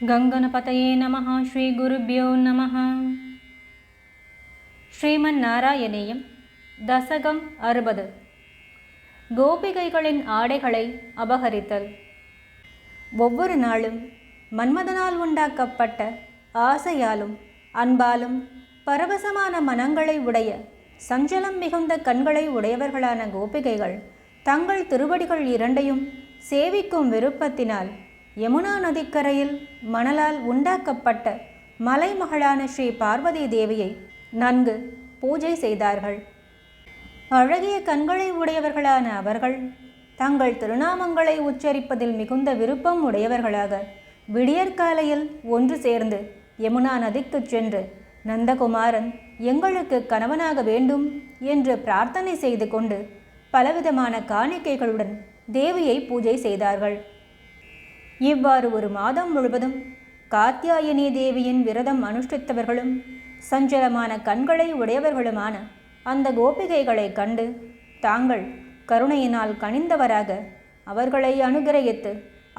கங்கனபதையே நம ஸ்ரீ குருபியோ நம ஸ்ரீமன் நாராயணியம் தசகம் அறுபது கோபிகைகளின் ஆடைகளை அபகரித்தல்। ஒவ்வொரு நாளும் மன்மதனால் உண்டாக்கப்பட்ட ஆசையாலும் அன்பாலும் பரவசமான மனங்களை உடைய சஞ்சலம் மிகுந்த கண்களை உடையவர்களான கோபிகைகள் தங்கள் திருவடிகள் இரண்டையும் சேவிக்கும் விருப்பத்தினால் யமுனா நதிக்கரையில் மணலால் உண்டாக்கப்பட்ட மலைமகளான ஸ்ரீ பார்வதி தேவியை நன்கு பூஜை செய்தார்கள். அழகிய கண்களை உடையவர்களான அவர்கள் தங்கள் திருநாமங்களை உச்சரிப்பதில் மிகுந்த விருப்பம் உடையவர்களாக விடியற்காலையில் ஒன்று சேர்ந்து யமுனா நதிக்கு சென்று நந்தகுமாரன் எங்களுக்கு கணவனாக வேண்டும் என்று பிரார்த்தனை செய்து கொண்டு பலவிதமான காணிக்கைகளுடன் தேவியை பூஜை செய்தார்கள். இவ்வாறு ஒரு மாதம் முழுவதும் காத்தியாயனி தேவியின் விரதம் அனுஷ்டித்தவர்களும் சஞ்சலமான கண்களை உடையவர்களுமான அந்த கோபிகைகளை கண்டு தாங்கள் கருணையினால் கனிந்தவராக அவர்களை அனுகிரகித்து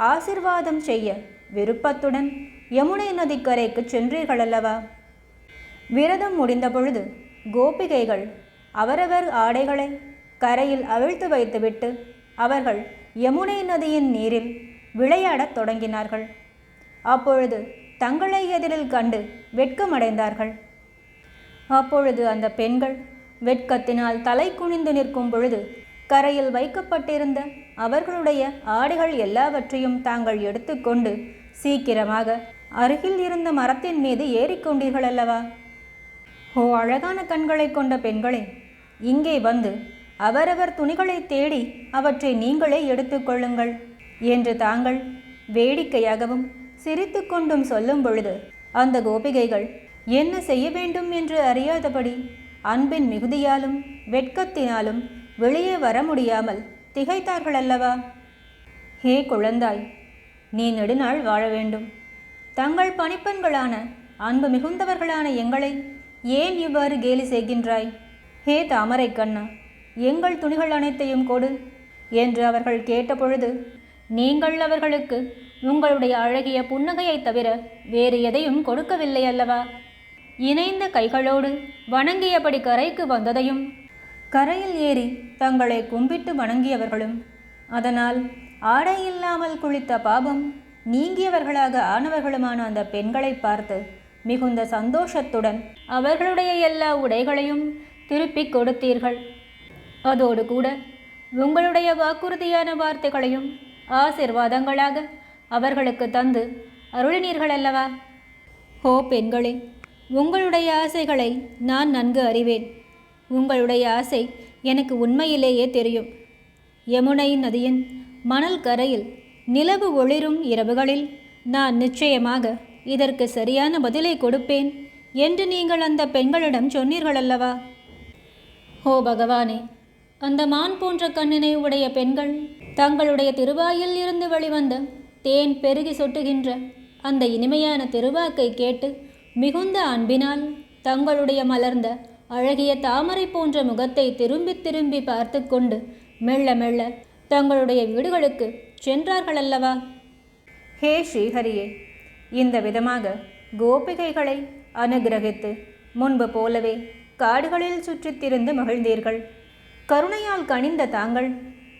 ஆசிர்வாதம் செய்ய விருப்பத்துடன் யமுனை நதிக்கரைக்கு சென்றீர்களல்லவா? விரதம் முடிந்த பொழுது கோபிகைகள் அவரவர் ஆடைகளை கரையில் அவிழ்த்து வைத்துவிட்டு அவர்கள் யமுனை நதியின் நீரில் விளையாடத் தொடங்கினார்கள். அப்பொழுது தங்களை எதிரில் கண்டு வெட்கமடைந்தார்கள். அப்பொழுது அந்த பெண்கள் வெட்கத்தினால் தலை குனிந்து நிற்கும் பொழுது கரையில் வைக்கப்பட்டிருந்த அவர்களுடைய ஆடைகள் எல்லாவற்றையும் தாங்கள் எடுத்துக்கொண்டு சீக்கிரமாக அருகில் இருந்த மரத்தின் மீது ஏறிக்கொண்டீர்கள் அல்லவா? ஓ அழகான கண்களை கொண்ட பெண்களே இங்கே வந்து அவரவர் துணிகளை தேடி அவற்றை நீங்களே எடுத்துக்கொள்ளுங்கள் என்று தாங்கள் வேடிக்கையாகவும் சிரித்து கொண்டும் சொல்லும் பொழுது அந்த கோபிகைகள் என்ன செய்ய வேண்டும் என்று அறியாதபடி அன்பின் மிகுதியாலும் வெட்கத்தினாலும் வெளியே வர முடியாமல் திகைத்தார்கள் அல்லவா? ஹே குழந்தாய் நீ நெடுநாள் வாழ வேண்டும். தங்கள் பணிப்பெண்களான அன்பு மிகுந்தவர்களான எங்களை ஏன் இவ்வாறு கேலி செய்கின்றாய்? ஹே தாமரை கண்ணா எங்கள் துணிகள் அனைத்தையும் கொடு என்று அவர்கள் கேட்டபொழுது நீங்கள் அவர்களுக்கு உங்களுடைய அழகிய புன்னகையைத் தவிர வேறு எதையும் கொடுக்கவில்லை அல்லவா? இணைந்த கைகளோடு வணங்கியபடி கரைக்கு வந்ததையும் கரையில் ஏறி தங்களை கும்பிட்டு வணங்கியவர்களும் அதனால் ஆடை இல்லாமல் குளித்த பாபம் நீங்கியவர்களாக ஆனவர்களுமான அந்த பெண்களை பார்த்து மிகுந்த சந்தோஷத்துடன் அவர்களுடைய எல்லா உடைகளையும் திருப்பிக் கொடுத்தீர்கள். அதோடு கூட உங்களுடைய வாக்குறுதியான வார்த்தைகளையும் ஆசிர்வாதங்களாக அவர்களுக்கு தந்து அருளினீர்கள் அல்லவா ஓ பெண்களே உங்களுடைய ஆசைகளை நான் நன்கு அறிவேன். உங்களுடைய ஆசை எனக்கு உண்மையிலேயே தெரியும். யமுனை நதியின் மணல் கரையில் நிலவு ஒளிரும் இரவுகளில் நான் நிச்சயமாக இதற்கு சரியான பதிலை கொடுப்பேன் என்று நீங்கள் அந்த பெண்களிடம் சொன்னீர்கள் அல்லவா ஓ பகவானே அந்த மான் போன்ற கண்ணினை உடைய பெண்கள் தங்களுடைய திருவாயில் இருந்து வெளிவந்த தேன் பெருகி சொட்டுகின்ற அந்த இனிமையான திருவாக்கை கேட்டு மிகுந்த அன்பினால் தங்களுடைய மலர்ந்த அழகிய தாமரை போன்ற முகத்தை திரும்பி திரும்பி பார்த்து கொண்டு மெல்ல மெல்ல தங்களுடைய வீடுகளுக்கு சென்றார்கள் அல்லவா? ஹே ஸ்ரீஹரியே இந்த விதமாக கோபிகைகளை அனுகிரகித்து முன்பு போலவே காடுகளில் சுற்றித்திருந்து மகிழ்ந்தீர்கள். கருணையால் கனிந்த தாங்கள்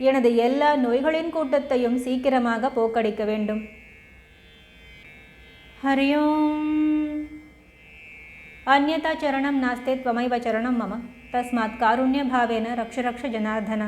எனது எல்லா நோய்களின் கூட்டத்தையும் சீக்கிரமாக போக்கடிக்க வேண்டும் ஹரியோம் अन्यथा चरणं नास्ते त्वमैव चरणं मम तस्मात् कारुण्यभावेन रक्ष रक्ष जनार्दन